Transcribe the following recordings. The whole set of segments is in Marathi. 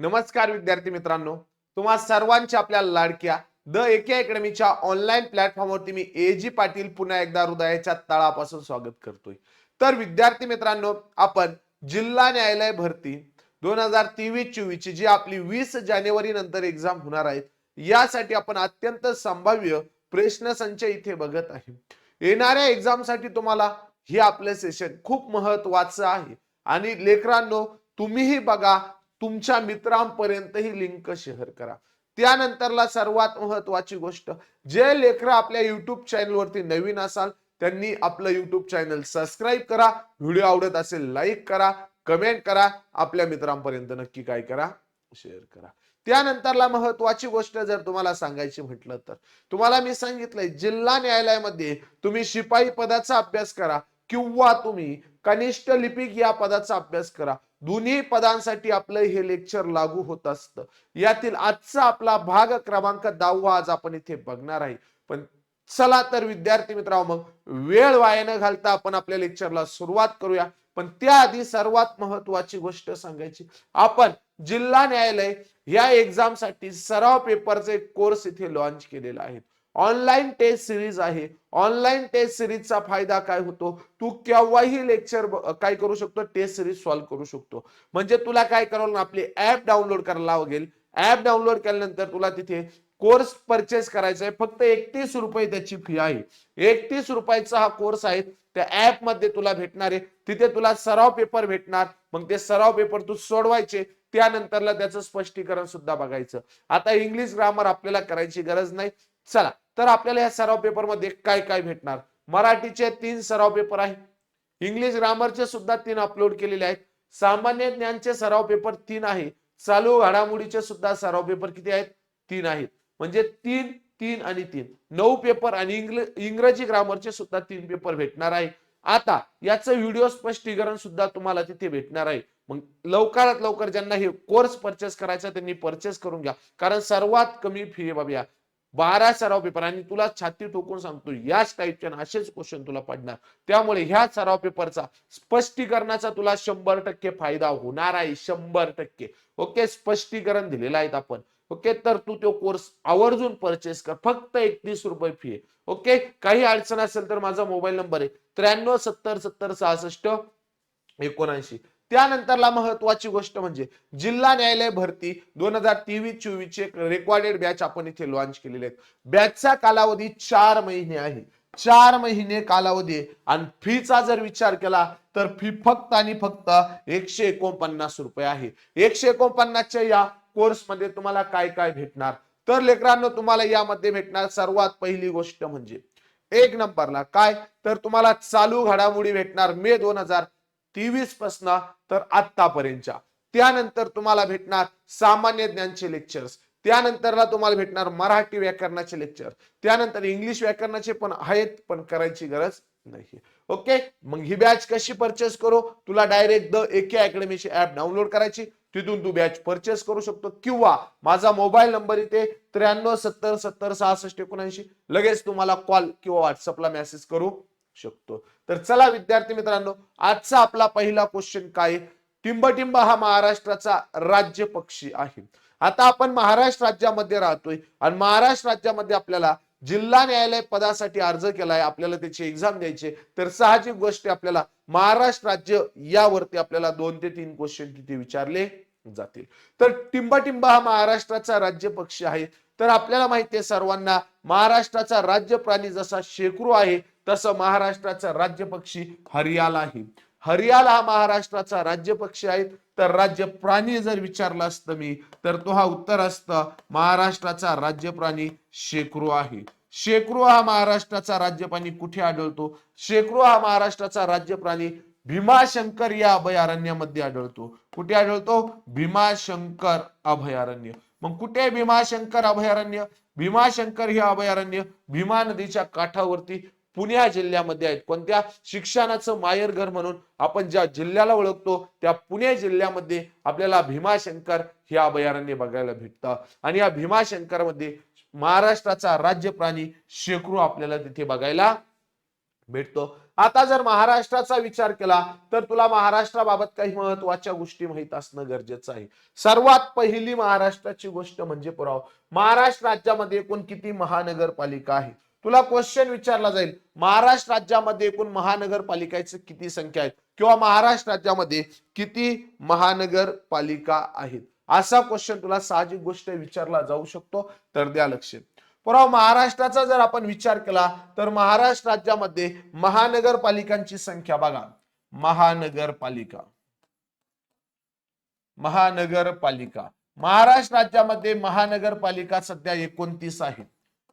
नमस्कार विद्यार्थी मित्रांनो. तुम्हा सर्वांच्या आपल्या लाडक्या द एके अकॅडमीच्या ऑनलाईन प्लॅटफॉर्मवरती मी ए जी पाटील पुन्हा एकदा हृदयाच्या तळापासून स्वागत करतोय. तर विद्यार्थी मित्रांनो आपण जिल्हा न्यायालय भरती दोन हजार तेवीस चोवीस ची जी आपली वीस जानेवारी नंतर एक्झाम होणार आहेत यासाठी आपण अत्यंत संभाव्य प्रश्न संच इथे बघत आहे. येणाऱ्या एक्झामसाठी तुम्हाला हे आपलं सेशन खूप महत्वाचं आहे. आणि लेकरांनो तुम्हीही बघा तुमच्या मित्रांपर्यंत ही लिंक शेअर करा. त्यानंतरला सर्वात महत्वाची गोष्ट जे लेकर आपल्या युट्यूब चॅनलवरती नवीन असाल त्यांनी आपलं युट्यूब चॅनल सबस्क्राईब करा. व्हिडिओ आवडत असेल लाईक करा. कमेंट करा. आपल्या मित्रांपर्यंत नक्की काय करा? शेअर करा. त्यानंतरला महत्वाची गोष्ट जर तुम्हाला सांगायची म्हटलं तर तुम्हाला मी सांगितलंय जिल्हा न्यायालयामध्ये तुम्ही शिपाई पदाचा अभ्यास करा किंवा तुम्ही कनिष्ठ लिपिक या पदाचा अभ्यास करा. दोन्ही पदांसाठी आपलं हे लेक्चर लागू होत असतं. यातील आजचा आपला भाग क्रमांक दहावा आज आपण इथे बघणार आहे. पण चला तर विद्यार्थी मित्रांनो मग वेळ वाया न घालता आपण आपल्या लेक्चरला सुरुवात करूया. पण त्याआधी सर्वात महत्वाची गोष्ट सांगायची. आपण जिल्हा न्यायालय या एक्झामसाठी सराव पेपरचे कोर्स इथे लॉन्च केलेला आहे. ऑनलाईन टेस्ट सिरीज आहे. ऑनलाईन टेस्ट सिरीजचा फायदा काय होतो? तू केव्हाही लेक्चर काय करू शकतो? टेस्ट सिरीज सॉल्व्ह करू शकतो. म्हणजे तुला काय करावं आपली ऍप डाउनलोड करायला लागेल. ऍप डाउनलोड केल्यानंतर तुला तिथे कोर्स परचेस करायचा आहे. फक्त एकतीस रुपये त्याची फी आहे. एकतीस रुपयाचा हा कोर्स आहे. त्या ऍपमध्ये तुला भेटणार आहे. तिथे तुला सराव पेपर भेटणार. मग ते सराव पेपर तू सोडवायचे. त्यानंतरला त्याचं स्पष्टीकरण सुद्धा बघायचं. आता इंग्लिश ग्रामर आपल्याला करायची गरज नाही. चला तर आपल्याला या सराव पेपरमध्ये काय काय भेटणार? मराठीचे तीन सराव पेपर आहे. इंग्लिश ग्रामरचे सुद्धा तीन अपलोड केलेले आहेत. सामान्य ज्ञानचे सराव पेपर तीन आहे. चालू घडामोडीचे सुद्धा सराव पेपर किती आहेत? तीन आहेत. म्हणजे तीन तीन आणि तीन. नऊ पेपर आणि इंग्रजी ग्रामरचे सुद्धा तीन पेपर भेटणार आहे. आता याचं व्हिडिओ स्पष्टीकरण सुद्धा तुम्हाला तिथे भेटणार आहे. मग लवकरात लवकर ज्यांना हे कोर्स परचेस करायचा त्यांनी परचेस करून घ्या. कारण सर्वात कमी फी बाबी बारा सराव पेपर आणि तुला छाती ठोकून सांगतो याच टाईपचे असेच क्वेश्चन तुला पडणार. त्यामुळे ह्या सराव पेपरचा स्पष्टीकरणाचा तुला शंभर टक्के फायदा होणार आहे शंभर टक्के. ओके स्पष्टीकरण दिलेलं आहे आपण. ओके तर तू तो कोर्स आवर्जून परचेस कर. फक्त एकतीस रुपये फी आहे. ओके काही अडचण असेल तर माझा मोबाईल नंबर आहे. त्र्याण्णव सत्तर सत्तर सहासष्ट एकोणऐंशी. त्यानंतरला महत्वाची गोष्ट म्हणजे जिल्हा न्यायालय भरती दोन हजार तेवीस चोवीस चे रेकॉर्डेड बॅच आपण इथे लॉन्च केलेले आहेत. बॅचचा कालावधी चार महिने आहे. चार महिने कालावधी आणि फीचा जर विचार केला तर फी फक्त आणि फक्त एकशे एकोणपन्नास रुपये आहे. एकशे एकोणपन्नासच्या या कोर्समध्ये तुम्हाला काय काय भेटणार? तर लेकरांनो तुम्हाला यामध्ये भेटणार सर्वात पहिली गोष्ट म्हणजे एक नंबरला काय? तर तुम्हाला चालू घडामोडी भेटणार मे दोन हजार तेवीस पासन तर आतापर्यंतच्या त्यानंतर तुम्हाला भेटणार सामान्य ज्ञानचे लेक्चर्स त्यानंतरला तुम्हाला भेटणार मराठी व्याकरणाचे लेक्चर त्यानंतर इंग्लिश व्याकरणाचे पण आहेत पण करायची गरज नाही ओके मग ही बॅच कशी परचेस करू? तुला डायरेक्ट द एके अकॅडमीची ऍप डाउनलोड करायची. तिथून तू बॅच परचेस करू शकतो. किंवा माझा मोबाईल नंबर इथे त्र्याण्णव सत्तर सत्तर सहासष्ट एकोणऐंशी. लगेच तुम्हाला कॉल किंवा व्हॉट्सअपला मेसेज करू. शकतो. तर चला विद्यार्थी मित्रांनो आजचा आपला पहिला क्वेश्चन काय? टिंबटिंब हा महाराष्ट्राचा राज्य पक्षी आहे. आता आपण महाराष्ट्र राज्यामध्ये राहतोय आणि महाराष्ट्र राज्यामध्ये आपल्याला जिल्हा न्यायालय पदासाठी अर्ज केलाय आपल्याला त्याची एक्झाम द्यायची तर साहजिक गोष्टी आपल्याला महाराष्ट्र राज्य यावरती आपल्याला दोन ते तीन क्वेश्चन तिथे विचारले. जातील. तर टिंबाटिंबा हा महाराष्ट्राचा राज्य पक्षी आहे. तर आपल्याला माहिती आहे सर्वांना महाराष्ट्राचा राज्य प्राणी जसा शेकरू आहे तसं महाराष्ट्राचा राज्य पक्षी हरियाला आहे. हरियाला हा महाराष्ट्राचा राज्य पक्षी आहे. तर राज्य प्राणी जर विचारलं असतं मी तर तो हा उत्तर असतं महाराष्ट्राचा राज्य प्राणी शेकरू आहे. शेकरू हा महाराष्ट्राचा राज्य प्राणी कुठे आढळतो? शेकरू हा महाराष्ट्राचा राज्य प्राणी भीमाशंकर या अभयारण्यामध्ये आढळतो. कुठे आढळतो? भीमाशंकर अभयारण्य. मग कुठे आहे भीमाशंकर अभयारण्य? भीमाशंकर हे अभयारण्य भीमा नदीच्या काठावरती पुण्या जिल्ह्यामध्ये आहेत. कोणत्या? शिक्षणाचं माहेरघर म्हणून आपण ज्या जिल्ह्याला ओळखतो त्या पुणे जिल्ह्यामध्ये आपल्याला भीमाशंकर हे अभयारण्य बघायला भेटतं. आणि या भीमाशंकरमध्ये महाराष्ट्राचा राज्य प्राणी शेकरू आपल्याला तिथे बघायला भेटतो. आता जर महाराष्ट्राचा विचार केला तर तुला महाराष्ट्राबाबत काही महत्त्वाच्या गोष्टी माहीत असणं गरजेचं आहे. सर्वात पहिली महाराष्ट्राची गोष्ट म्हणजे पुराव. महाराष्ट्र राज्यामध्ये एकूण किती महानगरपालिका आहे तुला क्वेश्चन विचारला जाईल. महाराष्ट्र राज्यामध्ये एकूण महानगरपालिकाची किती संख्या आहे किंवा महाराष्ट्र राज्यामध्ये किती महानगरपालिका आहेत? असा क्वेश्चन तुला साहजिक गोष्ट विचारला जाऊ शकतो. तर द्या लक्षात पुराव महाराष्ट्राचा जर आपण विचार केला तर महाराष्ट्र राज्यामध्ये महानगरपालिकांची संख्या बघा. महानगरपालिका. महानगरपालिका. महाराष्ट्र राज्यामध्ये महानगरपालिका सध्या एकोणतीस आहेत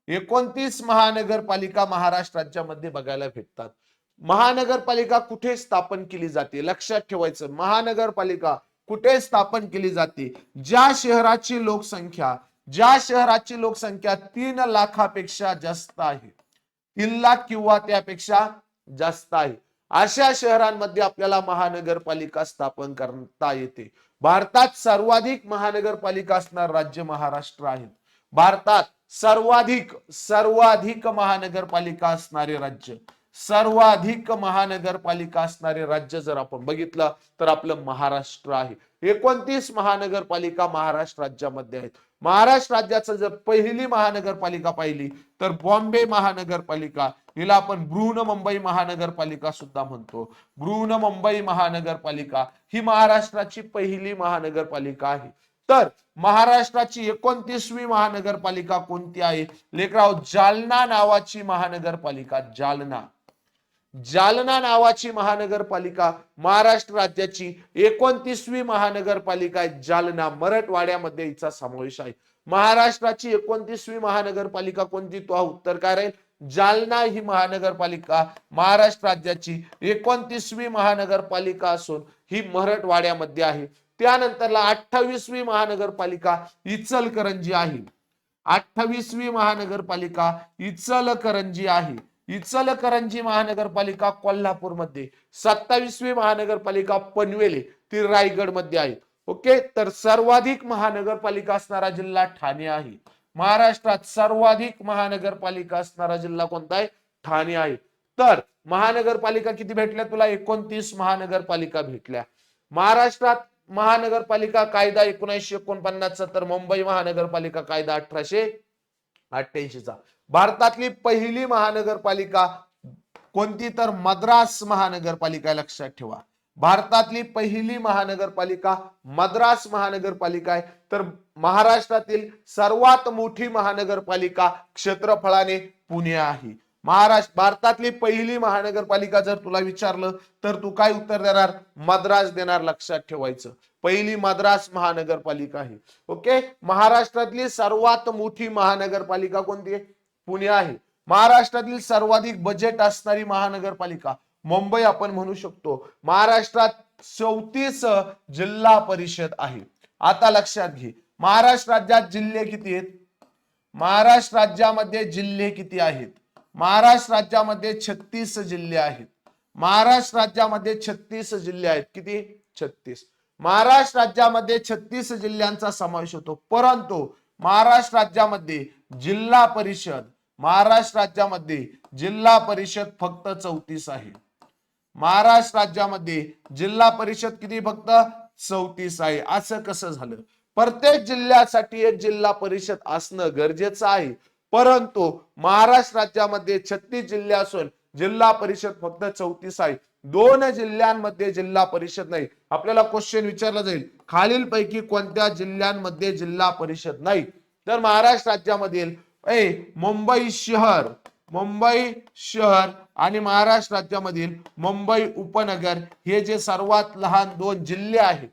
एकोणतीस महानगरपालिका महाराष्ट्र राज्यामध्ये बघायला भेटतात. महानगरपालिका कुठे स्थापन केली जाते? लक्षात ठेवायचं. महानगरपालिका कुठे स्थापन केली जाते? ज्या शहराची लोकसंख्या ज्या शहराची लोकसंख्या तीन लाखापेक्षा जास्त आहे तीन लाख किंवा त्यापेक्षा जास्त आहे अशा शहरांमध्ये आपल्याला महानगरपालिका स्थापन करता येते. भारतात सर्वाधिक महानगरपालिका असणार राज्य महाराष्ट्र आहे. भारतात सर्वाधिक सर्वाधिक महानगरपालिका असणारे राज्य सर्वाधिक महानगरपालिका असणारे राज्य जर आपण बघितलं तर आपलं महाराष्ट्र आहे. एकोणतीस महानगरपालिका महाराष्ट्र राज्यामध्ये आहेत. महाराष्ट्र राज्याचं जर पहिली महानगरपालिका पाहिली तर बॉम्बे महानगरपालिका हिला आपण बृहन मुंबई महानगरपालिका सुद्धा म्हणतो. बृहन मुंबई महानगरपालिका ही महाराष्ट्राची पहिली महानगरपालिका आहे. तर महाराष्ट्राची एकोणतीसवी महानगरपालिका कोणती आहे? लेकराव जालना नावाची महानगरपालिका जालना. जालना नावाची महानगरपालिका महाराष्ट्र राज्याची एकोणतीसवी महानगरपालिका आहे. जालना मराठवाड्यामध्ये हिचा समावेश आहे. महाराष्ट्राची एकोणतीसवी महानगरपालिका कोणती? तो हा उत्तर काय राहील? जालना ही महानगरपालिका महाराष्ट्र राज्याची एकोणतीसवी महानगरपालिका असून ही मराठवाड्यामध्ये आहे. त्यानंतरला अठ्ठावीसवी महानगरपालिका इचलकरंजी आहे. अठ्ठावीसवी महानगरपालिका इचलकरंजी आहे. इचलकरंजी महानगरपालिका कोल्हापूरमध्ये सत्तावीसवी महानगरपालिका पनवेल ती रायगडमध्ये आहे. ओके? तर सर्वाधिक महानगरपालिका असणारा जिल्हा ठाणे आहे. महाराष्ट्रात सर्वाधिक महानगरपालिका असणारा जिल्हा कोणता आहे? ठाणे आहे. तर महानगरपालिका किती भेटल्या तुला? एकोणतीस महानगरपालिका भेटल्या. महाराष्ट्रात महानगरपालिका कायदा एकोणीसशे एकोणपन्नासचा तर मुंबई महानगरपालिका कायदा अठराशे अठ्ठ्याऐंशीचा. भारतातली पहिली महानगरपालिका कोणती तर मद्रास महानगरपालिका लक्षात ठेवा. भारतातली पहिली महानगरपालिका मद्रास महानगरपालिका आहे. तर महाराष्ट्रातील सर्वात मोठी महानगरपालिका क्षेत्रफळाने पुणे आहे. महाराष्ट्र भारतातली पहिली महानगरपालिका जर तुला विचारलं तर तू काय उत्तर देणार? मद्रास देणार लक्षात ठेवायचं. पहिली मद्रास महानगरपालिका आहे. ओके? महाराष्ट्रातली सर्वात मोठी महानगरपालिका कोणती आहे? पुणे आहे. महाराष्ट्रातील सर्वाधिक बजेट असणारी महानगरपालिका. मुंबई आपण म्हणू शकतो. महाराष्ट्रात चौतीस जिल्हा परिषद आहे. आता लक्षात घे. महाराष्ट्र राज्यात जिल्हे किती आहेत? महाराष्ट्र राज्यामध्ये जिल्हे किती आहेत? महाराष्ट्र राज्यामध्ये छत्तीस जिल्हे आहेत. महाराष्ट्र राज्यामध्ये छत्तीस जिल्हे आहेत. किती? छत्तीस. महाराष्ट्र राज्यामध्ये छत्तीस जिल्ह्यांचा समावेश होतो. परंतु महाराष्ट्र राज्यामध्ये जिल्हा परिषद महाराष्ट्र राज्यामध्ये जिल्हा परिषद फक्त चौतीस आहे. महाराष्ट्र राज्यामध्ये जिल्हा परिषद किती फक्त? चौतीस आहे. असं कसं झालं? प्रत्येक जिल्ह्यासाठी एक जिल्हा परिषद असणं गरजेचं आहे. परंतु महाराष्ट्र राज्यामध्ये छत्तीस जिल्हे असून जिल्हा परिषद फक्त चौतीस आहे. दोन जिल्ह्यांमध्ये जिल्हा परिषद नाही. आपल्याला क्वेश्चन विचारला जाईल खालीलपैकी कोणत्या जिल्ह्यांमध्ये जिल्हा परिषद नाही? तर महाराष्ट्र राज्यामधील ए मुंबई शहर मुंबई शहर आणि महाराष्ट्र राज्यामधील मुंबई उपनगर हे जे सर्वात लहान दोन जिल्हे आहेत.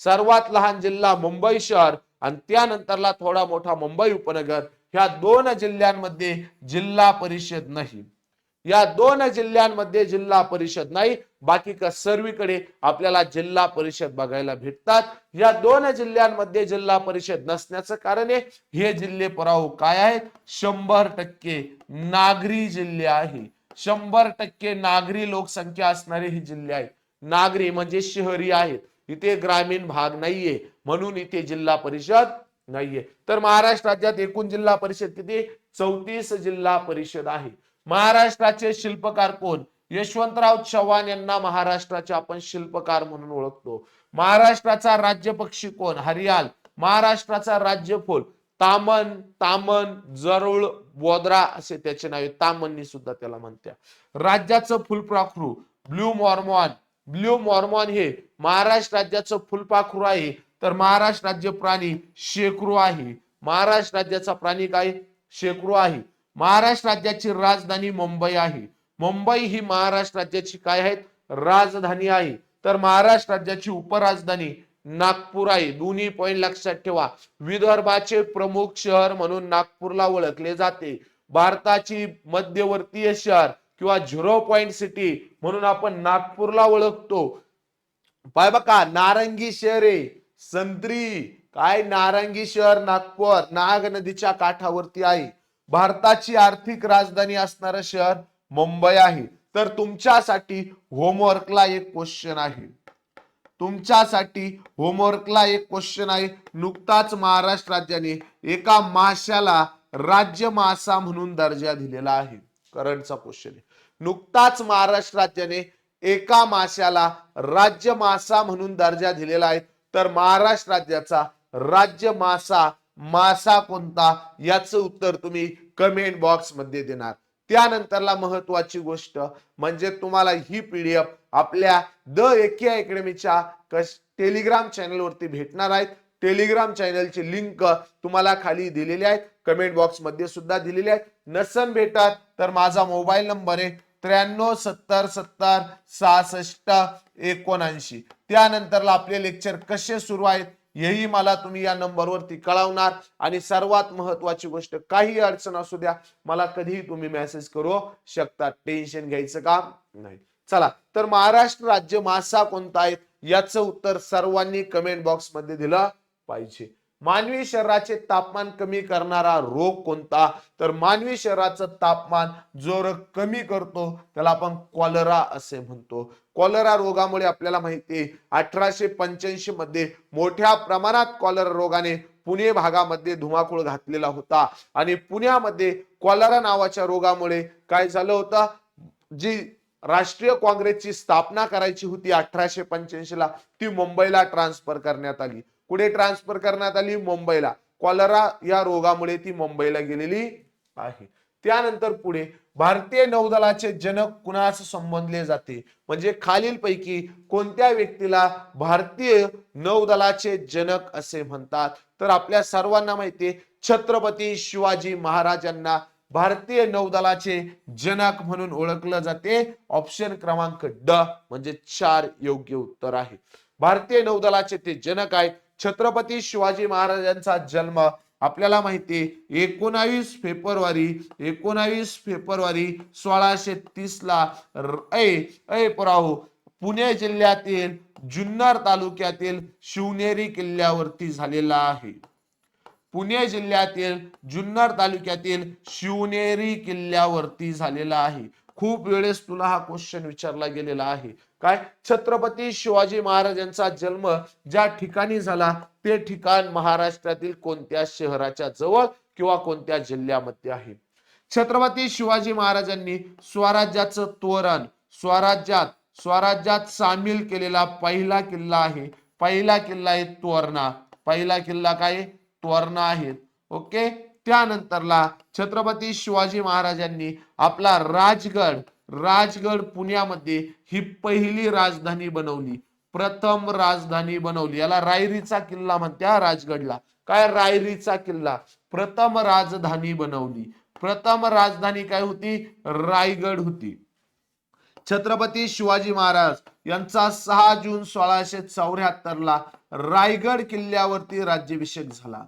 सर्वात लहान जिल्हा मुंबई शहर आणि त्यानंतरला थोडा मोठा मुंबई उपनगर. ह्या दोन जिल्ह्यांमध्ये जिल्हा परिषद नाही. या दोन जिल्ह्यांमध्ये जिल्हा परिषद नाही बाकी का सर्वीकडे आपल्याला जिल्हा परिषद बघायला भेटतात. या दोन जिल्ह्यांमध्ये जिल्हा परिषद नसण्याचं कारण आहे हे जिल्हे पराव काय आहेत? शंभर टक्के नागरी जिल्हे आहे. शंभर टक्के नागरी लोकसंख्या असणारे हे जिल्हे आहेत. नागरी म्हणजे शहरी आहेत. इथे ग्रामीण भाग नाहीये. म्हणून इथे जिल्हा परिषद नाहीये. तर महाराष्ट्र राज्यात एकूण जिल्हा परिषद किती? चौतीस जिल्हा परिषद आहे. महाराष्ट्राचे शिल्पकार कोण? यशवंतराव चव्हाण यांना महाराष्ट्राचे आपण शिल्पकार म्हणून ओळखतो. महाराष्ट्राचा राज्य पक्षी कोण? हरियाल. महाराष्ट्राचा राज्य फुल तामन तामन जरुळ बोद्रा असे त्याचे नाव आहे तामननी सुद्धा त्याला म्हणत्या. राज्याचं फुलपाखरू ब्ल्यू मॉर्मॉन. ब्ल्यू मॉर्मॉन हे महाराष्ट्र राज्याचं फुलपाखरू आहे. तर महाराष्ट्र राज्य प्राणी शेकरू आहे. महाराष्ट्र राज्याचा प्राणी काय? शेकरू आहे. महाराष्ट्र राज्याची राजधानी मुंबई आहे. मुंबई ही महाराष्ट्र राज्याची काय आहे? राजधानी आहे. तर महाराष्ट्र राज्याची उपराजधानी नागपूर आहे. दोन्ही पॉईंट लक्षात ठेवा. विदर्भाचे प्रमुख शहर म्हणून नागपूरला ओळखले जाते. भारताची मध्यवर्तीय शहर किंवा झिरो पॉईंट सिटी म्हणून आपण नागपूरला ओळखतो. पाय बघा नारंगी शहर आहे. संत्री. काय नारंगी शहर नागपूर? नाग नदीच्या काठावरती आहे. भारताची आर्थिक राजधानी असणारं शहर मुंबई आहे. तर तुमच्यासाठी होमवर्कला एक क्वेश्चन आहे. तुमच्यासाठी होमवर्कला एक क्वेश्चन आहे. नुकताच महाराष्ट्र राज्याने एका माशाला राज्य मासा म्हणून दर्जा दिलेला आहे. करंटचा क्वेश्चन आहे. नुकताच महाराष्ट्र राज्याने एका माशाला राज्य मासा म्हणून दर्जा दिलेला आहे. तर महाराष्ट्र राज्याचा राज्य मासा मासा कोणता याचं उत्तर तुम्ही कमेंट बॉक्समध्ये देणार. त्यानंतरला महत्वाची गोष्ट म्हणजे तुम्हाला ही पीडीएफ आपल्या द एकिया अकॅडमीच्या टेलिग्राम चॅनलवरती भेटणार आहेत. टेलिग्राम चॅनलची लिंक तुम्हाला खाली दिलेली आहे कमेंट बॉक्समध्ये सुद्धा दिलेली आहे नसन भेटत तर माझा मोबाईल नंबर आहे त्र्याण्णव सत्तर सत्तर सहासष्ट एकोणऐंशी. त्यानंतरला आपले लेक्चर कसे सुरू आहेत? हेही मला तुम्ही या नंबरवरती कळवणार. आणि सर्वात महत्वाची गोष्ट काही अडचण असू द्या मला कधीही तुम्ही मेसेज करू शकता. टेन्शन घ्यायचं काम नाही. चला तर महाराष्ट्र राज्य मासा कोणता आहे याचं उत्तर सर्वांनी कमेंट बॉक्समध्ये दिलं पाहिजे. मानवी शरीराचे तापमान कमी करणारा रोग कोणता? तर मानवी शरीराचं तापमान जो रोग कमी करतो त्याला आपण कॉलरा असे म्हणतो. कॉलरा रोगामुळे आपल्याला माहिती आहे अठराशे पंच्याऐंशी मध्ये मोठ्या प्रमाणात कॉलरा रोगाने पुणे भागामध्ये धुमाकूळ घातलेला होता. आणि पुण्यामध्ये कॉलरा नावाच्या रोगामुळे काय झालं होतं? जी राष्ट्रीय काँग्रेसची स्थापना करायची होती अठराशे पंच्याऐंशी ला ती मुंबईला ट्रान्सफर करण्यात आली. कुठे ट्रान्सफर करण्यात आली? मुंबईला. कॉलरा या रोगामुळे ती मुंबईला गेलेली आहे. त्यानंतर पुढे भारतीय नौदलाचे जनक कुणास संबोधले जाते? म्हणजे खालीलपैकी कोणत्या व्यक्तीला भारतीय नौदलाचे जनक असे म्हणतात? तर आपल्या सर्वांना माहितीये छत्रपती शिवाजी महाराजांना भारतीय नौदलाचे जनक म्हणून ओळखलं जाते. ऑप्शन क्रमांक ड म्हणजे चार योग्य उत्तर आहे. भारतीय नौदलाचे ते जनक आहेत छत्रपती शिवाजी महाराजांचा जन्म. आपल्याला माहिती एकोणावीस फेब्रुवारी एकोणावीस फेब्रुवारी सोळाशे तीस ला अय अय ऐ पुराहो पुणे जिल्ह्यातील जुन्नर तालुक्यातील शिवनेरी किल्ल्यावरती झालेला आहे. पुणे जिल्ह्यातील जुन्नर तालुक्यातील शिवनेरी किल्ल्यावरती झालेला आहे. खूप वेळेस तुला हा क्वेश्चन विचारला गेलेला आहे. काय? छत्रपती शिवाजी महाराजांचा जन्म ज्या ठिकाणी झाला ते ठिकाण महाराष्ट्रातील कोणत्या शहराच्या जवळ किंवा कोणत्या जिल्ह्यामध्ये आहे? छत्रपती शिवाजी महाराजांनी स्वराज्याचं तोरण स्वराज्यात स्वराज्यात सामील केलेला पहिला किल्ला आहे. पहिला किल्ला आहे तोरणा. पहिला किल्ला काय? तोरणा आहे. ओके? त्यानंतरला छत्रपती शिवाजी महाराजांनी आपला राजगड राजगड पुण्यामध्ये ही पहिली राजधानी बनवली. प्रथम राजधानी बनवली. याला रायरीचा किल्ला म्हणत्या राजगडला. काय रायरीचा किल्ला? प्रथम राजधानी बनवली. प्रथम राजधानी काय होती? रायगड होती. छत्रपती शिवाजी महाराज यांचा सहा जून सोळाशे चौऱ्याहत्तर ला रायगड किल्ल्यावरती राज्याभिषेक झाला.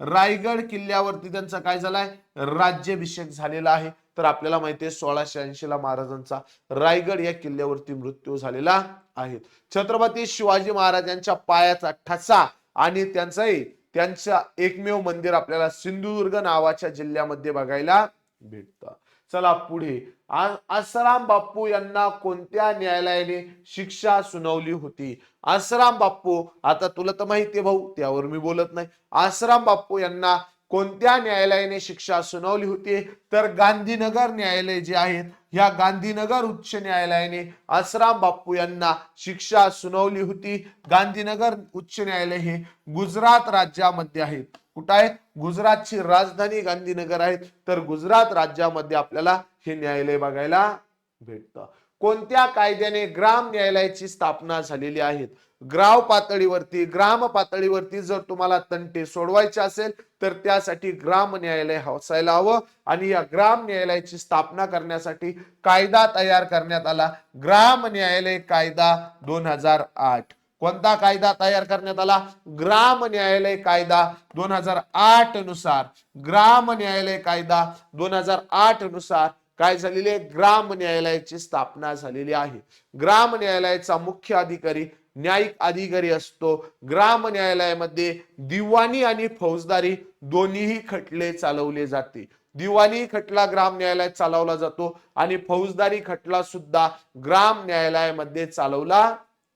रायगड किल्ल्यावरती त्यांचा काय झालाय? राज्याभिषेक झालेला आहे. तर आपल्याला माहितीये सोळाशे ऐंशी ला महाराजांचा रायगड या किल्ल्यावरती मृत्यू झालेला आहे. छत्रपती शिवाजी महाराजांच्या पायाचा ठसा आणि त्यांचंही त्यांच्या एकमेव मंदिर आपल्याला सिंधुदुर्ग नावाच्या जिल्ह्यामध्ये बघायला भेटतं. चला पुढे. आसाराम बाप्पू यांना कोणत्या न्यायालयाने शिक्षा सुनावली होती? आसाराम बाप्पू आता तुला तर माहितीये भाऊ त्यावर मी बोलत नाही. आसाराम बाप्पू यांना कोणत्या न्यायालयाने शिक्षा सुनावली होती? तर गांधीनगर न्यायालय जे आहेत ह्या गांधीनगर उच्च न्यायालयाने आसराम बाप्पू यांना शिक्षा सुनावली होती. गांधीनगर उच्च न्यायालय हे गुजरात राज्यामध्ये आहेत कुठं आहे गुजरातची राजधानी गांधीनगर आहे तर गुजरात राज्यामध्ये आपल्याला हे न्यायालय बघायला भेटतं. कोणत्या कायद्याने ग्राम न्यायालयाची स्थापना झालेली आहे ग्राम पातळीवरती ग्राम पातळीवरती जर तुम्हाला तंटे सोडवायचे असेल तर त्यासाठी ग्राम न्यायालय असायला हवं आणि या ग्राम न्यायालयाची स्थापना करण्यासाठी कायदा तयार करण्यात आला. ग्राम न्यायालय कायदा दोन हजार आठ. कोणता कायदा तयार करण्यात आला? ग्राम न्यायालय कायदा दोन हजार आठनुसार. ग्राम न्यायालय कायदा दोन हजार आठनुसार काय झालेली आहे? ग्राम न्यायालयाची स्थापना झालेली आहे. ग्राम न्यायालयाचा मुख्य अधिकारी न्यायिक अधिकारी असतो. ग्राम न्यायालयामध्ये दिवाणी आणि फौजदारी दोन्हीही खटले चालवले जाते. दिवाणी खटला ग्राम न्यायालयात चालवला जातो आणि फौजदारी खटला सुद्धा ग्राम न्यायालयामध्ये चालवला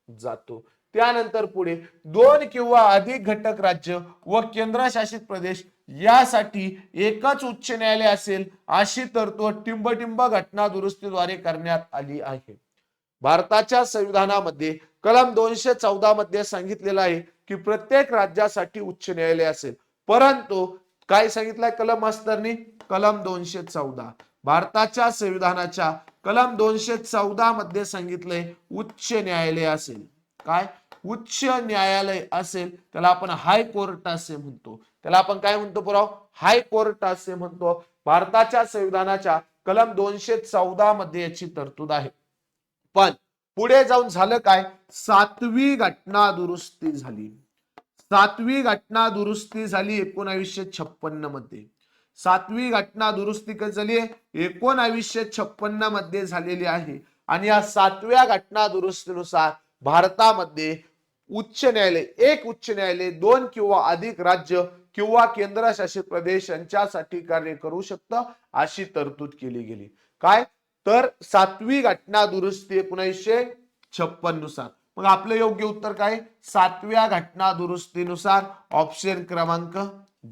जातो. त्यानंतर पुढे दोन किंवा अधिक घटक राज्य व केंद्रशासित प्रदेश यासाठी एकच उच्च न्यायालय असेल अशी तरतूद टिंबटिंब घटना दुरुस्तीद्वारे करण्यात आली आहे. भारताच्या संविधानामध्ये कलम दोनशे चौदा मध्ये सांगितलेलं आहे की प्रत्येक राज्यासाठी उच्च न्यायालय असेल. परंतु काय सांगितलंय कलम मास्तरनी? कलम दोनशे चौदा. भारताच्या संविधानाच्या कलम दोनशे चौदा मध्ये सांगितलंय उच्च न्यायालय असेल. काय? उच्च न्यायालय असेल त्याला आपण हायकोर्ट असे म्हणतो. त्याला आपण काय म्हणतो पुराव? हायकोर्ट असे म्हणतो. भारताच्या संविधानाच्या कलम दोनशे चौदा मध्ये याची तरतूद आहे. पण पुढे जाऊन झालं काय? सातवी घटना दुरुस्ती झाली. सातवी घटना दुरुस्ती झाली एकोणावीसशे छप्पन्नमध्ये. सातवी घटना दुरुस्ती कधी झाली एकोणावीसशे छप्पन्नमध्ये झालेली आहे. आणि या सातव्या घटना दुरुस्तीनुसार भारतामध्ये उच्च न्यायालय एक उच्च न्यायालय दोन किंवा अधिक राज्य किंवा केंद्रशासित प्रदेश यांच्यासाठी कार्य करू शकतं अशी तरतूद केली गेली. काय? तर सातवी घटना दुरुस्ती एकोणीसशे छप्पननुसार मग आपलं योग्य उत्तर काय? सातव्या घटना दुरुस्तीनुसार ऑप्शन क्रमांक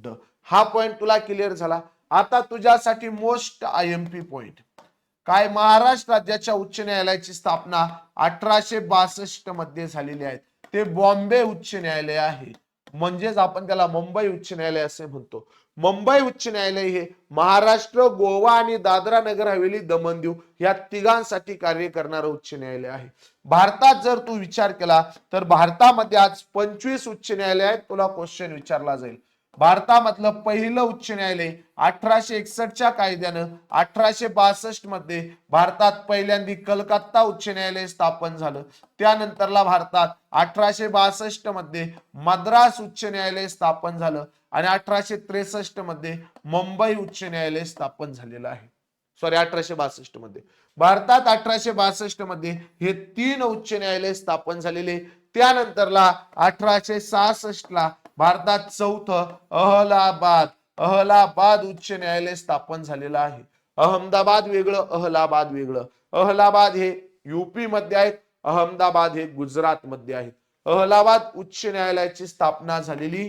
ड हा पॉइंट तुला क्लिअर झाला. आता तुझ्यासाठी most I M P point काय महाराष्ट्र राज्याच्या उच्च न्यायालयाची स्थापना अठराशे बासष्टमध्ये झालेली आहे. ते बॉम्बे उच्च न्यायालय आहे. म्हणजेच आपण त्याला मुंबई उच्च न्यायालय असे म्हणतो. मुंबई उच्च न्यायालय हे महाराष्ट्र गोवा आणि दादरा नगर हवेली दमन दीव या तिघांसाठी कार्य करणारं उच्च न्यायालय आहे. भारतात जर तू विचार केला तर भारतामध्ये आज पंचवीस उच्च न्यायालय आहेत. तुला क्वेश्चन विचारला जाईल. भारतामधलं पहिलं उच्च न्यायालय अठराशे एकसष्टच्या कायद्यानं अठराशे बासष्टमध्ये भारतात पहिल्यांदी कलकत्ता उच्च न्यायालय स्थापन झालं. त्यानंतरला भारतात अठराशे बासष्टमध्ये मद्रास उच्च न्यायालय स्थापन झालं आणि अठराशे त्रेसष्टमध्ये मुंबई उच्च न्यायालय स्थापन झालेलं आहे. सॉरी अठराशे बासष्टमध्ये. भारतात अठराशे बासष्टमध्ये हे तीन उच्च न्यायालय स्थापन झालेले. त्यानंतरला अठराशे सहासष्ट ला भारतात चौथं अहलाबाद. अहलाबाद उच्च न्यायालय स्थापन झालेलं आहे. अहमदाबाद वेगळं अहलाबाद वेगळं. अहलाबाद हे युपी मध्ये आहेत अहमदाबाद हे गुजरात मध्ये आहेत. अहलाबाद उच्च न्यायालयाची स्थापना झालेली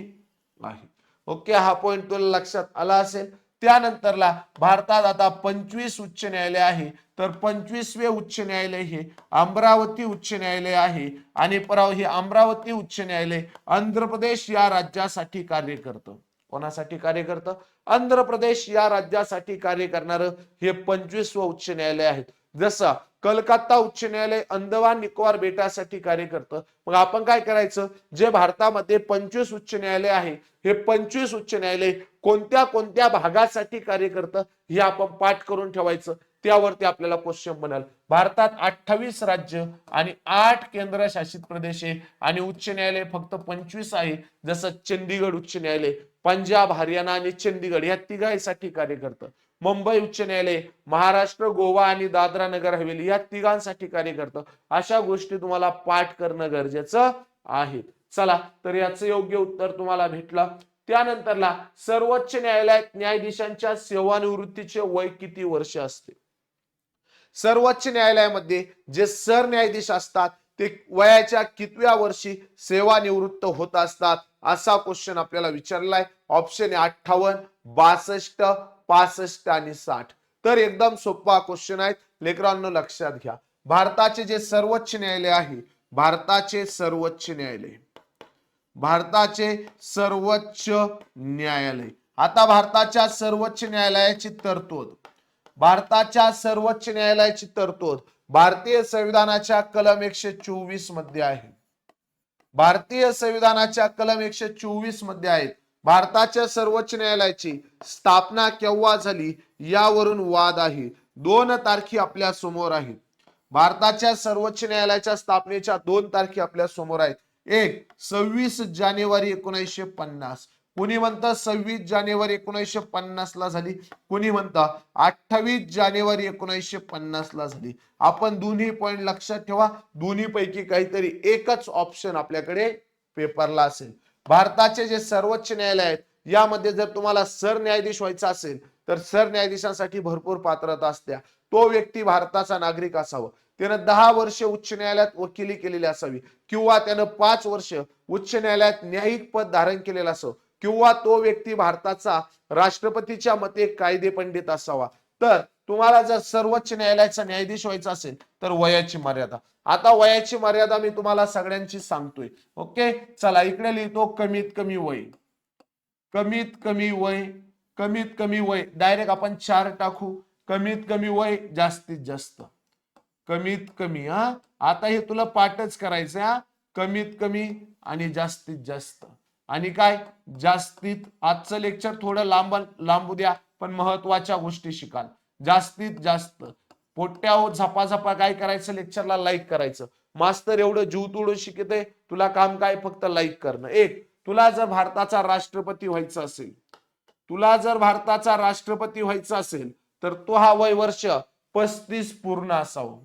आहे. ओके हा पॉइंट तुला लक्षात आला असेल? त्यानंतरला भारतात आता पंचवीस उच्च न्यायालय आहे. तर पंचवीसवे उच्च न्यायालय हे अमरावती उच्च न्यायालय आहे. आणि पराव हे अमरावती उच्च न्यायालय आंध्र प्रदेश या राज्यासाठी कार्य करतं. कोणासाठी कार्य करतं? आंध्र प्रदेश या राज्यासाठी कार्य करणारं हे पंचवीसवं उच्च न्यायालय आहेत जसं कलकत्ता उच्च न्यायालय अंदमान निकोबार बेटासाठी कार्य करतं. मग आपण काय करायचं? जे भारतामध्ये पंचवीस उच्च न्यायालय आहे हे पंचवीस उच्च न्यायालय कोणत्या कोणत्या भागासाठी कार्य करतं हे आपण पाठ करून ठेवायचं. त्यावरती आपल्याला क्वेश्चन म्हणाल. भारतात अठ्ठावीस राज्य आणि आठ केंद्रशासित प्रदेश आहे आणि उच्च न्यायालय फक्त पंचवीस आहे. जसं चंदीगड उच्च न्यायालय पंजाब हरियाणा आणि चंदीगड या तिघांसाठी कार्य करतं. मुंबई उच्च न्यायालय महाराष्ट्र गोवा आणि दादरा नगर हवेली या तिघांसाठी कार्य करतं. अशा गोष्टी तुम्हाला पाठ करणं गरजेचं आहे. चला तर याचं योग्य उत्तर तुम्हाला भेटलं. त्यानंतरला सर्वोच्च न्यायालयात न्यायाधीशांच्या सेवानिवृत्तीचे वय किती वर्ष असते? सर्वोच्च न्यायालयामध्ये जे सरन्यायाधीश असतात ते वयाच्या कितव्या वर्षी सेवानिवृत्त होत असतात असा क्वेश्चन आपल्याला विचारलाय. ऑप्शन आहे अठ्ठावन्न बासष्ट पासष्ट आणि साठ. तर एकदम सोपा क्वेश्चन आहे. लेकरांनो लक्षात घ्या. भारताचे जे सर्वोच्च न्यायालय आहे भारताचे सर्वोच्च न्यायालय. भारताचे सर्वोच्च न्यायालय. आता भारताच्या सर्वोच्च न्यायालयाची तरतूद. भारताच्या सर्वोच्च न्यायालयाची तरतूद भारतीय संविधानाच्या कलम एकशे चोवीसमध्ये आहे. भारतीय संविधानाच्या कलम एकशे चोवीसमध्ये आहेत भारताच्या सर्वोच्च न्यायालयाची स्थापना केव्हा झाली यावरून वाद आहे. दोन तारखी आपल्यासमोर आहेत. भारताच्या सर्वोच्च न्यायालयाच्या स्थापनेच्या दोन तारखी आपल्यासमोर आहेत. एक सव्वीस जानेवारी एकोणीसशे पन्नास. कुणी म्हणतं सव्वीस जानेवारी एकोणीसशे पन्नास ला झाली? कुणी म्हणतं अठ्ठावीस जानेवारी एकोणीसशे पन्नास ला झाली? आपण दोन्ही पॉइंट लक्षात ठेवा. दोन्ही पैकी काहीतरी एकच ऑप्शन आपल्याकडे पेपरला असेल. भारताचे जे सर्वोच्च न्यायालय आहेत यामध्ये जर तुम्हाला सरन्यायाधीश व्हायचं असेल तर सरन्यायाधीशांसाठी भरपूर पात्रता असत्या. तो व्यक्ती भारताचा नागरिक असावा. त्यानं दहा वर्ष उच्च न्यायालयात वकिली केलेली असावी. किंवा त्यानं पाच वर्ष उच्च न्यायालयात न्यायिक पद धारण केलेलं असावं. किंवा तो व्यक्ती भारताचा राष्ट्रपतीच्या मते कायदे पंडित असावा. तर तुम्हाला जर सर्वोच्च न्यायालयाचा न्यायाधीश व्हायचा असेल तर वयाची मर्यादा. आता वयाची मर्यादा मी तुम्हाला सगळ्यांची सांगतोय. ओके? चला इकडे लिहितो कमीत कमी वय. कमीत कमी वय कमीत कमी वय. डायरेक्ट आपण चार टाकू. कमीत कमी वय जास्तीत जास्त. कमीत कमी हा? आता हे तुला पाठच करायचं हा? कमीत कमी आणि जास्तीत जास्त. आणि काय? जास्तीत. आजचं लेक्चर थोडं लांब लांबू द्या पण महत्त्वाच्या गोष्टी शिकाल. जास्तीत जास्त. पोट्यावर झपाझपा काय करायचं? लेक्चरला लाईक करायचं. मास्तर एवढं जीव तोडून शिकते तुला काम काय? फक्त लाईक करणं. एक तुला जर भारताचा राष्ट्रपती व्हायचं असेल तुला जर भारताचा राष्ट्रपती व्हायचा असेल तर तो हा वय वर्ष पस्तीस पूर्ण असावं.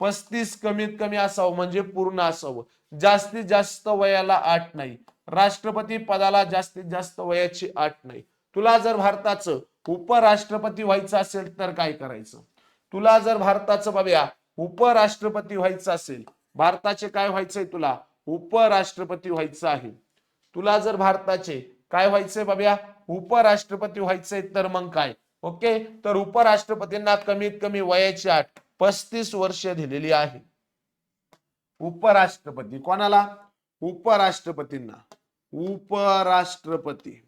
पस्तीस कमीत कमी असावं म्हणजे पूर्ण असावं. जास्तीत जास्त वयाला आठ नाही. राष्ट्रपती पदाला जास्तीत जास्त वयाची आठ नाही. तुला जर भारताचं उपराष्ट्रपती व्हायचं असेल तर काय करायचं? तुला जर भारताचं बाब्या उपराष्ट्रपती व्हायचं असेल भारताचे काय व्हायचंय तुला? उपराष्ट्रपती व्हायचं आहे. तुला जर भारताचे काय व्हायचंय बाबा उपराष्ट्रपती व्हायचंय तर मग काय? ओके? तर उपराष्ट्रपतींना कमीत कमी वयाची आठ पस्तीस वर्ष दिलेली आहे. उपराष्ट्रपती कोणाला? उपराष्ट्रपतींना. उपराष्ट्रपती.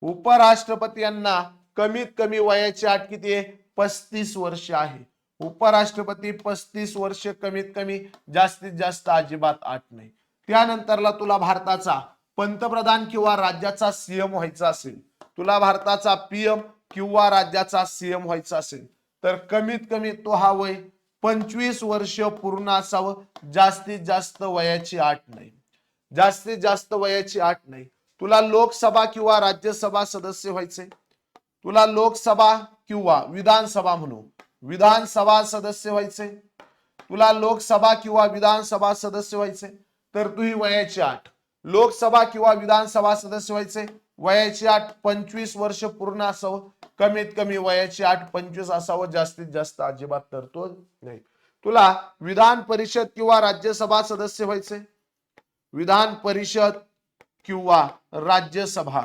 उपराष्ट्रपती यांना कमीत कमी वयाची आठ किती आहे? पस्तीस वर्ष आहे. उपराष्ट्रपती पस्तीस वर्ष कमीत कमी जास्तीत जास्त अजिबात आठ नाही. त्यानंतरला तुला भारताचा पंतप्रधान किंवा राज्याचा सीएम व्हायचा असेल. तुला भारताचा पीएम किंवा राज्याचा सीएम व्हायचा असेल. तर कमीत कमी तो हा वय पंचवीस वर्ष पूर्ण असावं. जास्तीत जास्त वयाची आठ नाही. जास्तीत जास्त वयाची आठ नाही. तुला लोकसभा किंवा राज्यसभा सदस्य व्हायचे. तुला लोकसभा किंवा विधानसभा म्हणू. विधानसभा सदस्य व्हायचे. तुला लोकसभा किंवा विधानसभा सदस्य व्हायचे. तर तू ही वयाची आठ. लोकसभा किंवा विधानसभा सदस्य व्हायचे. वयाची आठ पंचवीस वर्ष पूर्ण असावं. कमीत कमी वयाची आठ पंचवीस असावं. जास्तीत जास्त अजिबात तरतूद नाही. तुला विधान परिषद किंवा राज्यसभा सदस्य व्हायचे. विधान परिषद किंवा राज्यसभा.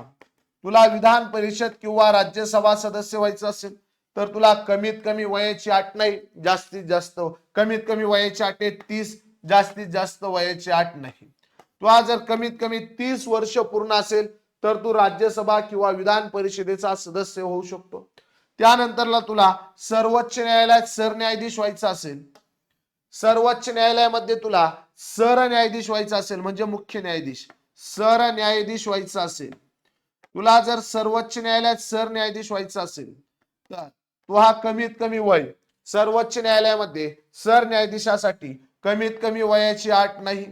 तुला विधान परिषद किंवा राज्यसभा सदस्य व्हायचं असेल तर तुला कमीत कमी वयाची आठ नाही जास्तीत जास्त कमीत कमी वयाची आठ आहे तीस जास्तीत जास्त वयाची आठ नाही. तुला जर कमीत कमी तीस वर्ष पूर्ण असेल तर तू राज्यसभा किंवा विधान परिषदेचा सदस्य होऊ शकतो. त्यानंतरला तुला सर्वोच्च न्यायालयात सरन्यायाधीश व्हायचं असेल सर्वोच्च न्यायालयामध्ये तुला सरन्यायाधीश व्हायचा असेल म्हणजे मुख्य न्यायाधीश. सरन्यायाधीश व्हायचं असेल. तुला जर सर्वोच्च न्यायालयात सरन्यायाधीश व्हायचं असेल तर तो हा कमीत कमी वय. सर्वोच्च न्यायालयामध्ये सरन्यायाधीशासाठी कमीत कमी वयाची आठ नाही.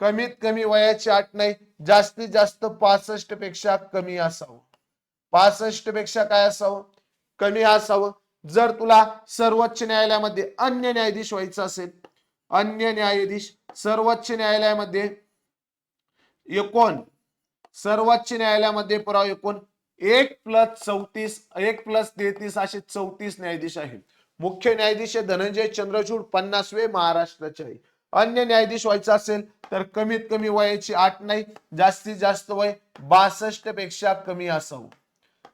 कमीत कमी वयाची आठ नाही जास्तीत जास्त पासष्टपेक्षा कमी असावं. पासष्टपेक्षा काय असावं? कमी असावं. जर तुला सर्वोच्च न्यायालयामध्ये अन्य न्यायाधीश व्हायचं असेल अन्य न्यायाधीश सर्वोच्च न्यायालयामध्ये एकूण. सर्वोच्च न्यायालयामध्ये पुरावा एकूण. एक प्लस चौतीस एक प्लस तेहतीस असे चौतीस न्यायाधीश आहेत. मुख्य न्यायाधीश हे धनंजय चंद्रचूड पन्नासवे महाराष्ट्राचे आहे अन्य न्यायाधीश व्हायचं असेल तर कमीत कमी वयाची आठ नाही जास्तीत जास्त वय बासष्टपेक्षा कमी असावं.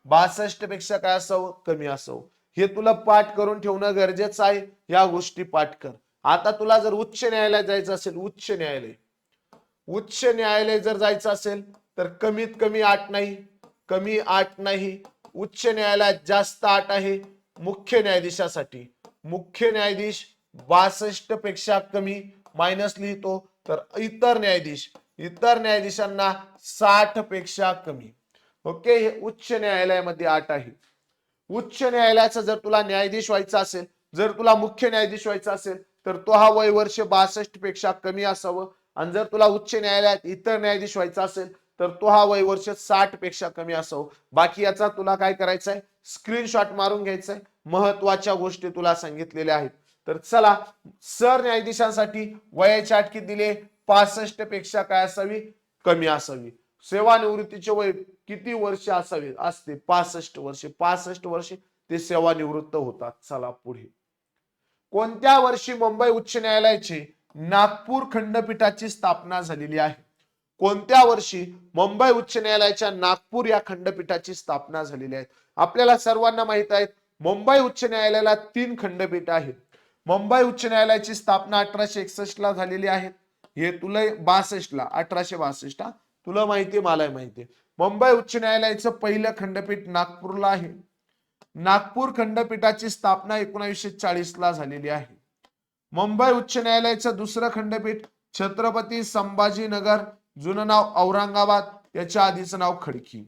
बासष्टपेक्षा काय असावं? कमी असावं. हे तुला पाठ करून ठेवणं गरजेचं आहे या गोष्टी पाठ कर. आता तुला जर उच्च न्यायालयात जायचं असेल उच्च न्यायालय. उच्च न्यायालय जर जायचं असेल तर कमीत कमी आठ नाही. कमी आठ नाही. उच्च न्यायालयात जास्त आठ आहे मुख्य न्यायाधीशासाठी. मुख्य न्यायाधीश बासष्टपेक्षा कमी मायनस लिहितो तर इतर न्यायाधीश इतर न्यायाधीशांना साठपेक्षा कमी. ओके? हे उच्च न्यायालयामध्ये आठ आहे. उच्च न्यायालयाचा जर तुला न्यायाधीश व्हायचा असेल जर तुला मुख्य न्यायाधीश व्हायचा असेल तर तो हा वय वर्ष बासष्टपेक्षा कमी असावं. आणि जर तुला उच्च न्यायालयात इतर न्यायाधीश व्हायचा असेल तर तो हा वय वर्ष साठपेक्षा कमी असावं. बाकी याचा तुला काय करायचंय? आहे स्क्रीनशॉट मारून घ्यायचंय. महत्त्वाच्या गोष्टी तुला सांगितलेल्या आहेत. तर चला सर न्यायाधीशांसाठी वयाची अटकी दिले पासष्टपेक्षा काय असावी? कमी असावी. सेवानिवृत्तीचे वय किती वर्ष असावे? असते पासष्ट वर्षे. पासष्ट वर्षे ते सेवानिवृत्त होतात. चला पुढे. कोणत्या वर्षी मुंबई उच्च न्यायालयाचे नागपूर खंडपीठाची स्थापना झालेली आहे. कोणत्या वर्षी मुंबई उच्च न्यायालयाच्या नागपूर या खंडपीठाची स्थापना झालेली आहे? आपल्याला सर्वांना माहीत आहे मुंबई उच्च न्यायालयाला तीन खंडपीठ आहेत. मुंबई उच्च न्यायालयाची स्थापना अठराशे एकसष्ट ला झालेली आहे. हे तुला बासष्ट ला अठराशे बासष्ट तुला माहिती मला माहिती मुंबई उच्च न्यायालयाचं पहिलं खंडपीठ नागपूरला आहे. नागपूर खंडपीठाची स्थापना एकोणीसशे चाळीस ला झालेली आहे. मुंबई उच्च न्यायालयाचं दुसरं खंडपीठ छत्रपती संभाजीनगर जुनं नाव औरंगाबाद याच्या आधीचं नाव खडकी.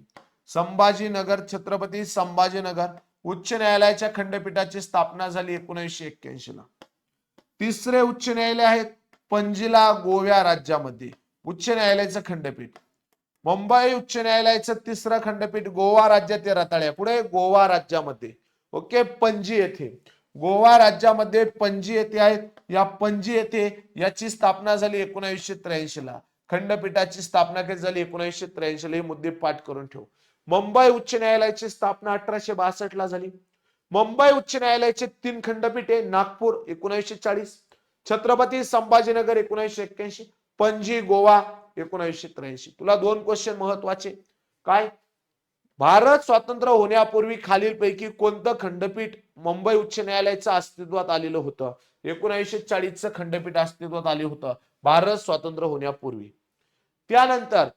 संभाजीनगर छत्रपती संभाजीनगर उच्च न्यायालयाच्या खंडपीठाची स्थापना झाली एकोणीसशे एक्क्याऐंशी ला तिसरे उच्च न्यायालय आहेत पंजिला गोव्या राज्यामध्ये उच्च न्यायालयाचं खंडपीठ. मुंबई उच्च न्यायालयाचं तिसरं खंडपीठ गोवा राज्यात रताळ्या. पुढे गोवा राज्यामध्ये. ओके पणजी येथे. गोवा राज्यामध्ये पणजी येथे आहेत. या पणजी येथे याची स्थापना झाली एकोणीसशे त्र्याऐंशी ला खंडपीठाची स्थापना कधी झाली एकोणविशे त्र्याऐंशी ला हे मुद्दे पाठ करून ठेव. मुंबई उच्च न्यायालयाची स्थापना अठराशे बासष्ट ला झाली. मुंबई उच्च न्यायालयाचे तीन खंडपीठे नागपूर एकोणविशे चाळीस. छत्रपती संभाजीनगर एकोणविशे एक्क्याऐंशी. पणजी गोवा एकोणविशे त्र्याऐंशी. तुला दोन क्वेश्चन महत्त्वाचे. काय? भारत स्वातंत्र्य होण्यापूर्वी खालीलपैकी कोणतं खंडपीठ मुंबई उच्च न्यायालयाचं अस्तित्वात आलेलं होतं? एकोणीसशे चाळीसचं खंडपीठ अस्तित्वात आले होतं भारत स्वातंत्र्य होण्यापूर्वी. त्यानंतर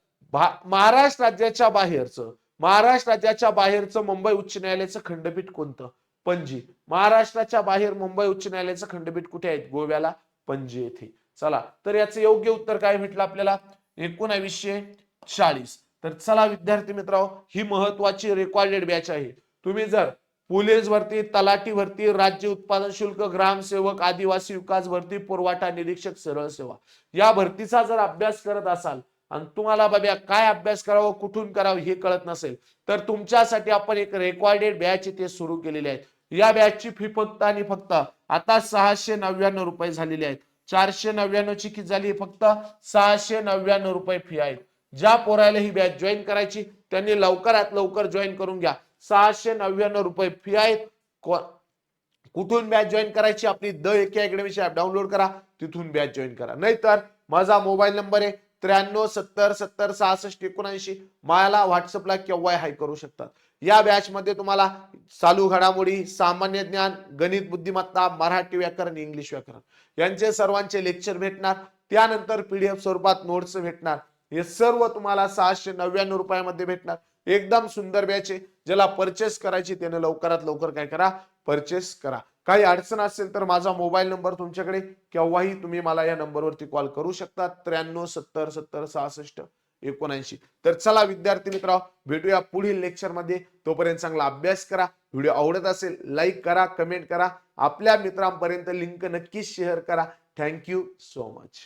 महाराष्ट्र राज्याच्या बाहेरचं महाराष्ट्र राज्याच्या बाहेरचं मुंबई उच्च न्यायालयाचं खंडपीठ कोणतं? पणजी. महाराष्ट्राच्या बाहेर मुंबई उच्च न्यायालयाचं खंडपीठ कुठे आहेत गोव्याला पणजी येथे. चला तर याचं योग्य उत्तर काय भेटलं आपल्याला? एकोणावीसशे चाळीस. तर चला विद्यार्थी मित्रांनो ही महत्वाची रेकॉर्डेड बॅच आहे. तुम्ही जर पोलीस भरती तलाठी भरती राज्य उत्पादन शुल्क ग्रामसेवक आदिवासी विकास भरती पुरवठा निरीक्षक सरळ सेवा या भरतीचा जर अभ्यास करत असाल आणि तुम्हाला बाब्या काय अभ्यास करावं कुठून करावं हे कळत नसेल तर तुमच्यासाठी आपण एक रेकॉर्डेड बॅच इथे सुरू केलेली आहे. या बॅचची फी फक्त आणि फक्त आता सहाशे नव्याण्णव रुपये झालेली आहेत. चारशे नव्याण्णव ची किती झाली? फक्त सहाशे नव्याण्णव रुपये फी आहेत. ज्या पोराला ही बॅच जॉईन करायची त्यांनी लवकरात लवकर जॉईन करून घ्या. सहाशे नव्याण्णव रुपये फी आहेत. कुठून बॅच जॉईन करायची आपली द एके अकॅडमीची ऍप डाउनलोड करा तिथून बॅच जॉईन करा. नाहीतर माझा मोबाईल नंबर आहे त्र्याण्णव सत्तर सत्तर सहासष्ट एकोणऐंशी. मला व्हॉट्सअपला केव्हा हाय करू शकतात. या बॅच मध्ये तुम्हाला चालू घडामोडी सामान्य ज्ञान गणित बुद्धिमत्ता मराठी व्याकरण इंग्लिश व्याकरण यांचे सर्वांचे लेक्चर भेटणार. त्यानंतर पीडीएफ स्वरूपात नोट्स भेटणार. हे सर्व तुम्हाला सहाशे नव्याण्णव रुपयामध्ये भेटणार. एकदम सुंदर बॅच आहे. ज्याला परचेस करायची त्याने लवकरात लवकर काय करा? परचेस करा. काही अडचण असेल तर माझा मोबाईल नंबर तुमच्याकडे. केव्हाही तुम्ही मला या नंबरवरती कॉल करू शकता. त्र्याण्णव सत्तर सत्तर सहासष्ट एकोणऐंशी. तर चला विद्यार्थी मित्र भेटूया पुढील लेक्चरमध्ये. तोपर्यंत चांगला अभ्यास करा. व्हिडिओ आवडत असेल लाईक करा कमेंट करा. आपल्या मित्रांपर्यंत लिंक नक्कीच शेअर करा. Thank you so much